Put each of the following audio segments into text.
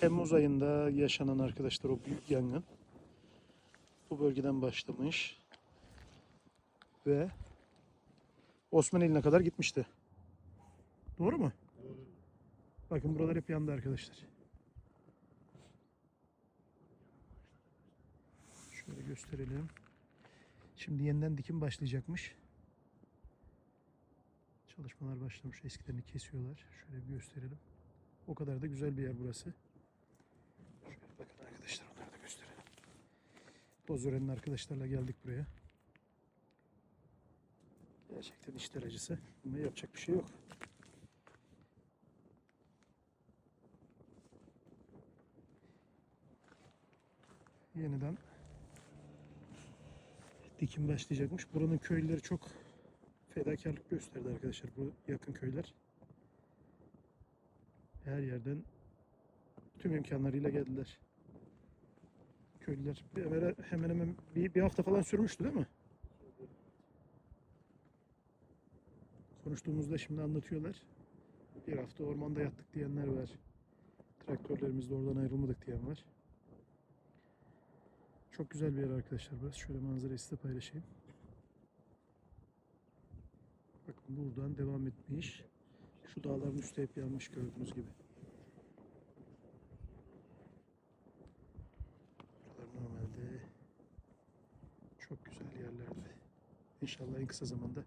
Temmuz ayında yaşanan arkadaşlar o büyük yangın bu bölgeden başlamış ve Osmaneli'ne kadar gitmişti. Doğru mu? Bakın buralar hep yandı arkadaşlar. Şöyle gösterelim. Şimdi yeniden dikim başlayacakmış. Çalışmalar başlamış. Eskilerini kesiyorlar. Şöyle bir gösterelim. O kadar da güzel bir yer burası. Şöyle bakın arkadaşlar onları da gösterelim. Dozören'in arkadaşlarla geldik buraya. Gerçekten işler acısı. Ama yapacak bir şey yok. Yeniden dikim başlayacakmış. Buranın köylüleri çok fedakarlık gösterdi arkadaşlar. Bu yakın köyler. Her yerden tüm imkanlarıyla geldiler. Köylüler evvela hemen hemen bir, bir hafta falan sürmüştü değil mi? Konuştuğumuzda şimdi anlatıyorlar. Bir hafta ormanda yattık diyenler var. Traktörlerimizle oradan ayrılmadık diyen var. Çok güzel bir yer arkadaşlar burası. Şöyle manzarayı size paylaşayım. Bakın buradan devam etmiş. Şu dağların üstü hep yanmış gördüğünüz gibi. Buralar normalde çok güzel yerlerdi. İnşallah en kısa zamanda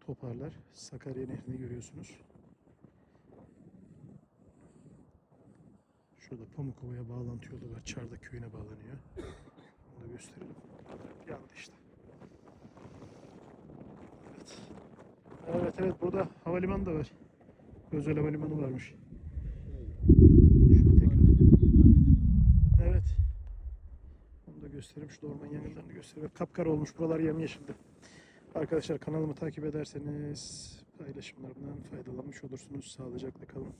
toparlar. Sakarya Nehri'ni görüyorsunuz. Şurada Pamukova'ya bağlantı yolu var. Çardak köyüne bağlanıyor. Onu da gösterelim. Yandı işte. Evet. Evet evet burada havalimanı da var. Özel havalimanı varmış. Şöyle tekrar. Evet. Onu da göstereyim. Şurada orman yangınlarını göstereyim. Kapkara olmuş. Buralar yemyeşildi. Arkadaşlar kanalımı takip ederseniz paylaşımlarımdan faydalanmış olursunuz. Sağlıcakla kalın.